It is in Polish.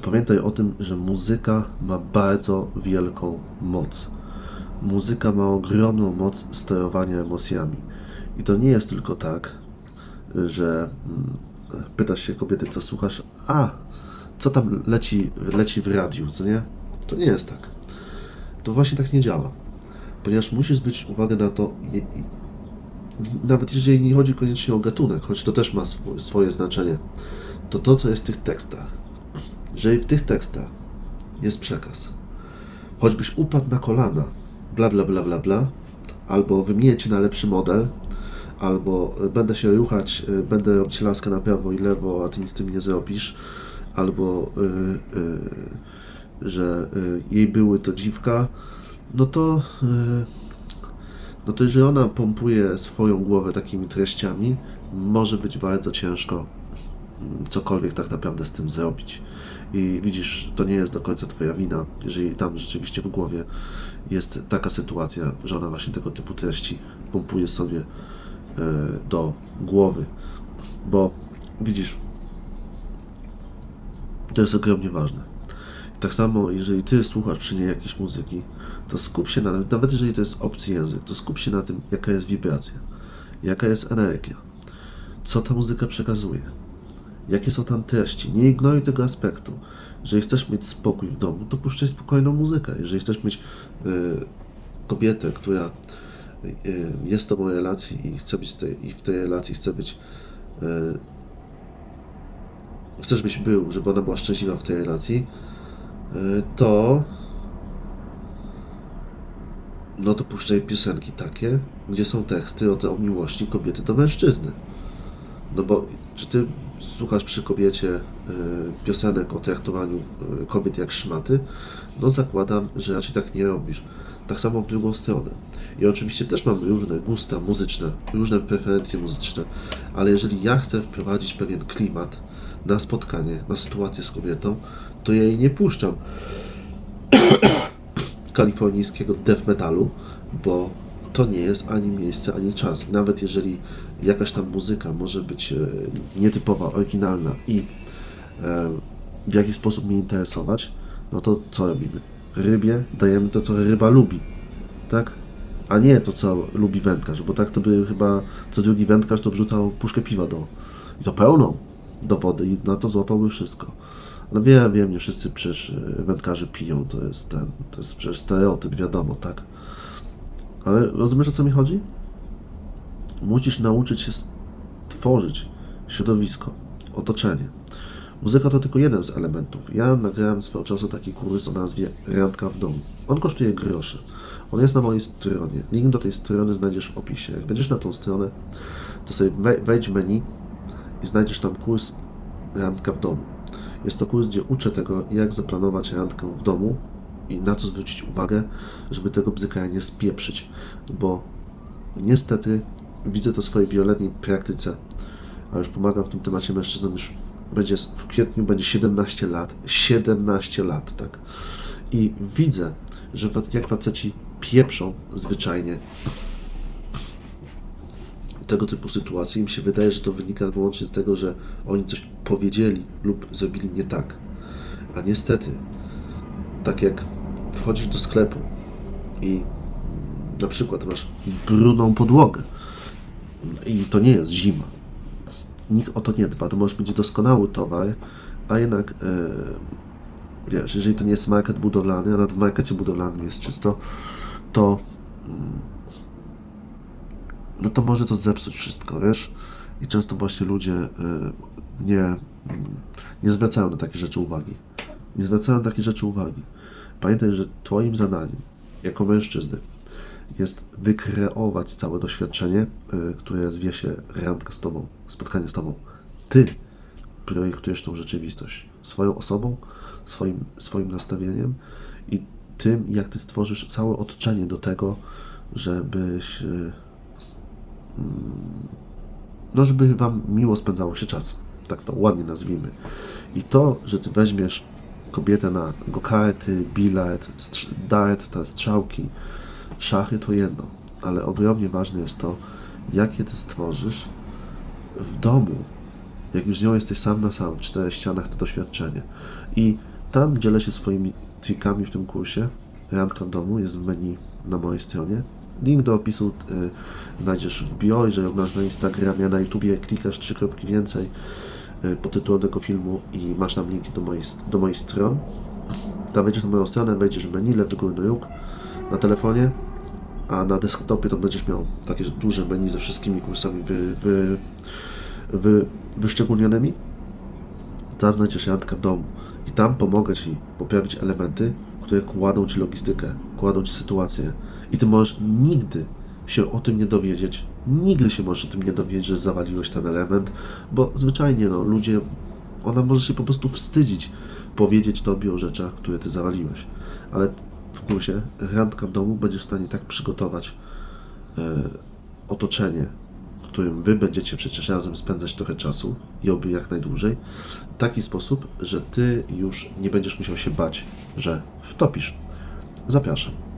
to pamiętaj o tym, że muzyka ma bardzo wielką moc. Muzyka ma ogromną moc sterowania emocjami. I to nie jest tylko tak, że mm, pytasz się kobiety, co słuchasz, a co tam leci, leci w radiu, co nie? To nie jest tak. To właśnie tak nie działa. Ponieważ musisz zwrócić uwagę na to, nawet jeżeli nie chodzi koniecznie o gatunek, choć to też ma swo- swoje znaczenie, to to, co jest w tych tekstach. Jeżeli w tych tekstach jest przekaz, choćbyś upadł na kolana, bla bla bla bla bla, albo wymienię cię na lepszy model, albo y, będę się ruchać, y, będę robić laskę na prawo i lewo, a ty nic z tym nie zrobisz, albo y, że jej były to dziwka, no to no to jeżeli ona pompuje swoją głowę takimi treściami, może być bardzo ciężko cokolwiek tak naprawdę z tym zrobić. I widzisz, to nie jest do końca Twoja wina, jeżeli tam rzeczywiście w głowie jest taka sytuacja, że ona właśnie tego typu treści pompuje sobie e, do głowy. Bo widzisz, to jest ogromnie ważne. Tak samo, jeżeli ty słuchasz przy niej jakiejś muzyki, to skup się na nawet jeżeli to jest obcy język, to skup się na tym, jaka jest wibracja, jaka jest energia, co ta muzyka przekazuje, jakie są tam treści. Nie ignoruj tego aspektu. Jeżeli chcesz mieć spokój w domu, to puszczaj spokojną muzykę. Jeżeli chcesz mieć y, kobietę, która y, jest z tobą w relacji i chce być tej, i w tej relacji chce być y, chcesz byś był, żeby ona była szczęśliwa w tej relacji, y, to no to puszczaj piosenki takie, gdzie są teksty o, o miłości kobiety do mężczyzny. No bo czy ty słuchasz przy kobiecie y, piosenek o traktowaniu y, kobiet jak szmaty? No zakładam, że raczej tak nie robisz. Tak samo w drugą stronę. I oczywiście też mam różne gusta muzyczne, różne preferencje muzyczne, ale jeżeli ja chcę wprowadzić pewien klimat na spotkanie, na sytuację z kobietą, to ja jej nie puszczam kalifornijskiego death metalu, bo to nie jest ani miejsce, ani czas. Nawet jeżeli jakaś tam muzyka może być e, nietypowa, oryginalna i e, w jakiś sposób mnie interesować, no to co robimy? Rybie dajemy to, co ryba lubi, tak? A nie to, co lubi wędkarz, bo tak to by chyba co drugi wędkarz to wrzucał puszkę piwa do, i to pełną, do wody i na to złapałby wszystko. No wiem, wiem, nie wszyscy przecież e, wędkarze piją, to jest ten, to jest przecież stereotyp, wiadomo, tak? Ale rozumiesz o co mi chodzi? Musisz nauczyć się stworzyć środowisko, otoczenie. Muzyka to tylko jeden z elementów. Ja nagrałem swego czasu taki kurs o nazwie Randka w domu. On kosztuje grosze. On jest na mojej stronie. Link do tej strony znajdziesz w opisie. Jak wejdziesz na tą stronę, to sobie wej- wejdź w menu i znajdziesz tam kurs Randka w domu. Jest to kurs, gdzie uczę tego, jak zaplanować randkę w domu i na co zwrócić uwagę, żeby tego bzyka nie spieprzyć, bo niestety widzę to w swojej wieloletniej praktyce, a już pomagam w tym temacie mężczyznom już będzie w kwietniu będzie 17 lat, 17 lat, tak. I widzę, że jak faceci pieprzą zwyczajnie tego typu sytuacji. Mi się wydaje, że to wynika wyłącznie z tego, że oni coś powiedzieli lub zrobili nie tak. A niestety, tak jak wchodzisz do sklepu i mm, na przykład masz brudną podłogę i to nie jest zima. Nikt o to nie dba. To może być doskonały towar, a jednak e, wiesz, jeżeli to nie jest market budowlany, a nawet w markecie budowlanym jest czysto, to no to może to zepsuć wszystko, wiesz? I często właśnie ludzie y, nie, mm, nie zwracają na takie rzeczy uwagi. Nie zwracają na takie rzeczy uwagi. Pamiętaj, że Twoim zadaniem jako mężczyzny jest wykreować całe doświadczenie, y, które zwie się randka z Tobą, spotkanie z Tobą. Ty projektujesz tą rzeczywistość swoją osobą, swoim, swoim nastawieniem i tym, jak Ty stworzysz całe otoczenie do tego, żebyś y, no żeby wam miło spędzało się czas. Tak to ładnie nazwijmy. I to, że ty weźmiesz kobietę na go-karty, bilet, dart, te strzałki, szachy to jedno, ale ogromnie ważne jest to, jakie ty stworzysz w domu, jak już z nią jesteś sam na sam, w czterech ścianach, to doświadczenie. I Tam dzielę się swoimi trikami w tym kursie. Randka domu jest w menu na mojej stronie. Link do opisu y, znajdziesz w bio, jeżeli oglądasz na Instagramie, na YouTubie klikasz trzy kropki więcej y, pod tytułem tego filmu i masz tam linki do moich, do moich stron. Tam wejdziesz na moją stronę, wejdziesz w menu, lewy górny róg na telefonie, a na desktopie to będziesz miał takie duże menu ze wszystkimi kursami wy, wy, wy, wyszczególnionymi. Tam znajdziesz randkę w domu i tam pomogę Ci poprawić elementy, które kładą Ci logistykę, kładą Ci sytuację. I Ty możesz nigdy się o tym nie dowiedzieć, nigdy się możesz o tym nie dowiedzieć, że zawaliłeś ten element, bo zwyczajnie no, ludzie, ona może się po prostu wstydzić powiedzieć Tobie o rzeczach, które Ty zawaliłeś. Ale w kursie randka w domu będziesz w stanie tak przygotować e, otoczenie, w którym wy będziecie przecież razem spędzać trochę czasu i oby jak najdłużej, w taki sposób, że ty już nie będziesz musiał się bać, że wtopisz. Zapraszam.